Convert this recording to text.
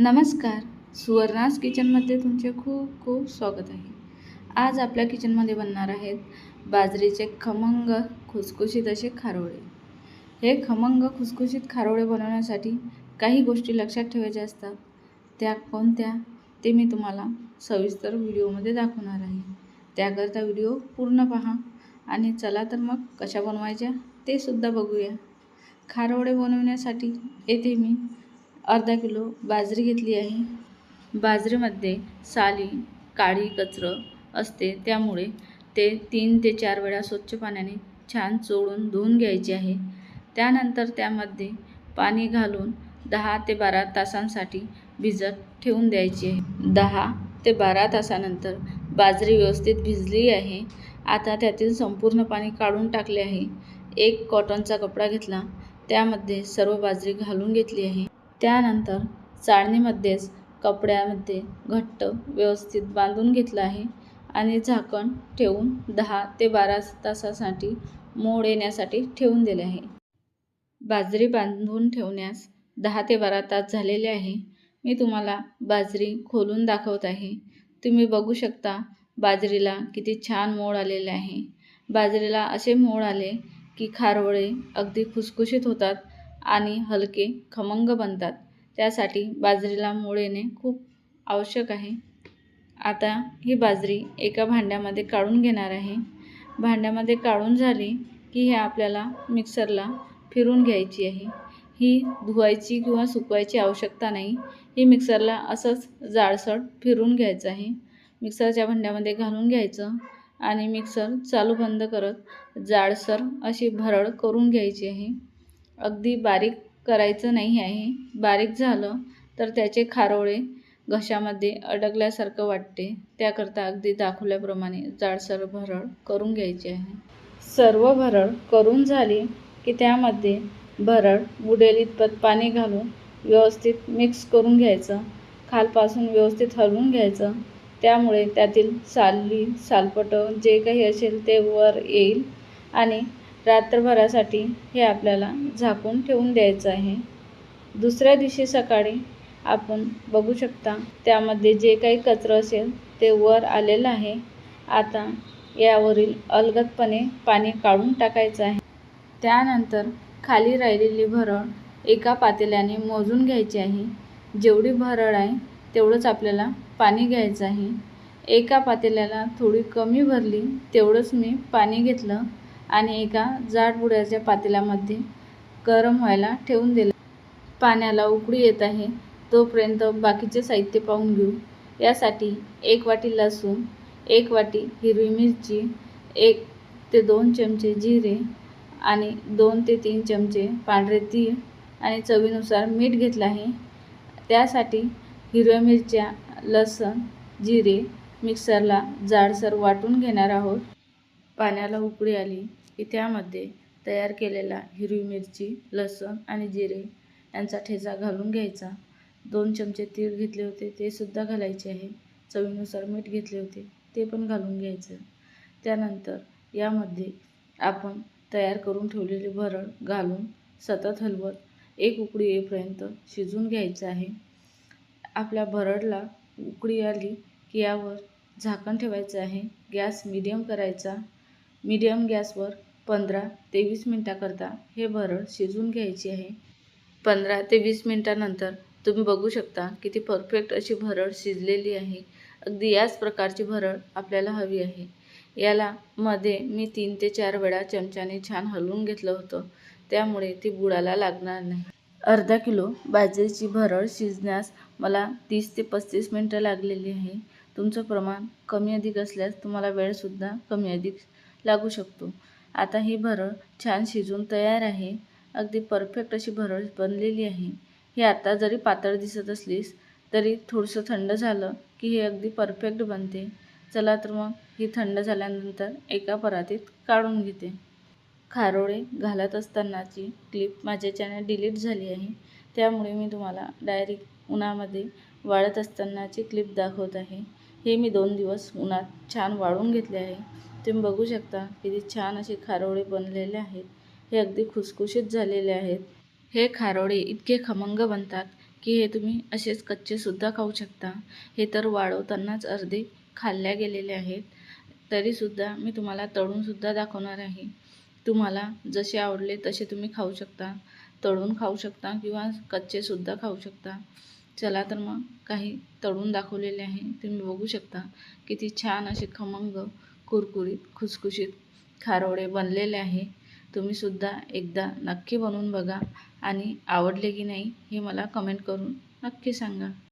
नमस्कार. सुवर्णास किचनमध्ये तुमचे खूप खूप स्वागत आहे. आज आपल्या किचनमध्ये बनणार आहेत बाजरीचे खमंग खुसखुशीत असे खारोळे. हे खमंग खुसखुशीत खारोळे बनवण्यासाठी काही गोष्टी लक्षात ठेवायच्या असतात. त्या कोणत्या? ते मी तुम्हाला सविस्तर व्हिडिओमध्ये दाखवणार आहे. त्याकरता व्हिडिओ पूर्ण पहा आणि चला तर मग कशा बनवायच्या ते सुद्धा बघूया. खारोळे बनवण्यासाठी येथे मी अर्धा किलो बाजरी घेतली आहे. बाजरीमध्ये साली काळी कचरं असते त्यामुळे ते तीन ते चार वेळा स्वच्छ पाण्याने छान चोळून धुवून घ्यायचे आहे. त्यानंतर त्यामध्ये पाणी घालून दहा ते बारा तासांसाठी भिजत ठेवून द्यायची आहे. दहा ते बारा तासानंतर बाजरी व्यवस्थित भिजली आहे. आता त्यातील संपूर्ण पाणी काढून टाकले आहे. एक कॉटनचा कपडा घेतला. त्यामध्ये सर्व बाजरी घालून घेतली आहे. त्यानंतर चाळणीमध्येच कपड्यामध्ये घट्ट व्यवस्थित बांधून घेतलं आहे आणि झाकण ठेवून दहा ते बारा तासासाठी मोड येण्यासाठी ठेवून दिले आहे. बाजरी बांधून ठेवण्यास दहा ते बारा तास झालेले आहे. मी तुम्हाला बाजरी खोलून दाखवत आहे. तुम्ही बघू शकता बाजरीला किती छान मोड आलेले आहे. बाजरीला असे मोड आले की खारवळे अगदी खुसखुशीत होतात आणि हलके खमंग बनतात. त्यासाठी बाजरीला मोड येणे खूप आवश्यक आहे. आता ही बाजरी एका भांड्यामध्ये काढून घेणार आहे. भांड्यामध्ये काढून झाली की हे आपल्याला मिक्सरला फिरून घ्यायची आहे. ही धुवायची किंवा सुकवायची आवश्यकता नाही. ही मिक्सरला असंच जाडसर फिरून घ्यायचं आहे. मिक्सरच्या भांड्यामध्ये घालून घ्यायचं आणि मिक्सर चालू बंद करत जाडसर अशी भरड करून घ्यायची आहे. अगदी बारीक करायचं नाही आहे. बारीक झालं तर त्याचे खारोळे घशामध्ये अडकल्यासारखं वाटते. त्याकरता अगदी दाखवल्याप्रमाणे जाडसर भरळ करून घ्यायची आहे. सर्व भरळ करून झाली की त्यामध्ये भरळ बुडेल इतपत पाणी घालून व्यवस्थित मिक्स करून घ्यायचं. खालपासून व्यवस्थित हलवून घ्यायचं. त्यामुळे त्यातील साली सालपटं जे काही असेल ते वर येईल आणि रात्रभरासाठी हे आपल्याला झाकून ठेवून द्यायचं आहे. दुसऱ्या दिवशी सकाळी आपण बघू शकता त्यामध्ये जे काही कचरं असेल ते वर आलेलं आहे. आता यावरील अलगदपणे पाणी काढून टाकायचं आहे. त्यानंतर खाली राहिलेली भरळ एका पातेल्याने मोजून घ्यायची आहे. जेवढी भरळ आहे तेवढंच आपल्याला पाणी घ्यायचं आहे. एका पातेल्याला थोडी कमी भरली तेवढंच मी पाणी घेतलं. आणि एका जाड बुड्याच्या पातेल्यामध्ये गरम व्हायला ठेवून दिलं. पाण्याला उकळी येत आहे तोपर्यंत बाकीचे साहित्य पाहून घेऊ. यासाठी एक वाटी लसूण एक वाटी हिरवी मिरची एक ते दोन चमचे जिरे आणि दोन ते तीन चमचे पांढरे तीळ आणि चवीनुसार मीठ घेतलं आहे. त्यासाठी हिरव्या मिरच्या लसण जिरे मिक्सरला जाडसर वाटून घेणार आहोत. पाण्याला उकळी आली की त्यामध्ये तयार केलेला हिरवी मिरची लसूण आणि जिरे यांचा ठेचा घालून घ्यायचा. दोन चमचे तीळ घेतले होते ते सुद्धा घालायचे आहे. चवीनुसार मीठ घेतले होते ते पण घालून घ्यायचं. त्यानंतर यामध्ये आपण तयार करून ठेवलेले भरड घालून सतत हलवत एक उकळी येईपर्यंत शिजून घ्यायचं आहे. आपल्या भरडला उकळी आली की यावर झाकण ठेवायचं आहे. गॅस मिडियम करायचा. मीडियम गॅसवर पंधरा ते वीस मिनटाकरता हे भरड शिजून घ्यायची आहे. पंधरा ते वीस मिनटानंतर तुम्ही बघू शकता किती परफेक्ट अशी भरड शिजलेली आहे. अगदी याच प्रकारची भरड आपल्याला हवी आहे. याला मध्ये मी तीन ते चार वेळा चमच्याने छान हलवून घेतलं होतं. त्यामुळे ती बुडाला लागणार नाही. अर्धा किलो बाजरीची भरड शिजण्यास मला तीस ते पस्तीस मिनटं लागलेली आहे. तुमचं प्रमाण कमी अधिक असल्यास तुम्हाला वेळसुद्धा कमी अधिक लागू शकतो. आता ही भरळ छान शिजून तयार आहे. अगदी परफेक्ट अशी भरळ बनलेली आहे. ही आता जरी पातळ दिसत असलीस तरी थोडंसं थंड झालं की हे अगदी परफेक्ट बनते. चला तर मग ही थंड झाल्यानंतर एका परातीत काढून घेते. खारोळे घालत असतानाची क्लिप माझ्या चॅनल डिलीट झाली आहे. त्यामुळे मी तुम्हाला डायरेक्ट उन्हामध्ये वाळत असतानाची क्लिप दाखवत आहे. हे मी दोन दिवस उन्हात छान वाळून घेतले आहे. तुम्ही बघू शकता किती छान असे खारोळे बनलेले आहेत. हे अगदी खुसखुशीत झालेले आहेत. हे खारोळे इतके खमंग बनतात की की हे तुम्ही असेच कच्चेसुद्धा खाऊ शकता. हे तर वाळवतानाच अर्धे खाल्ल्या गेलेले आहेत. तरीसुद्धा मी तुम्हाला तळूनसुद्धा दाखवणार आहे. तुम्हाला जसे आवडले तसे तुम्ही खाऊ शकता. तळून खाऊ शकता किंवा कच्चेसुद्धा खाऊ शकता. चला तर मग काही तळून दाखवलेले आहे. तुम्ही बघू शकता किती छान असे खमंग कुरकुरीत खुसखुशीत खारवडे बनलेले आहे. तुम्हीसुद्धा एकदा नक्की बनवून बघा आणि आवडले की नाही हे मला कमेंट करून नक्की सांगा.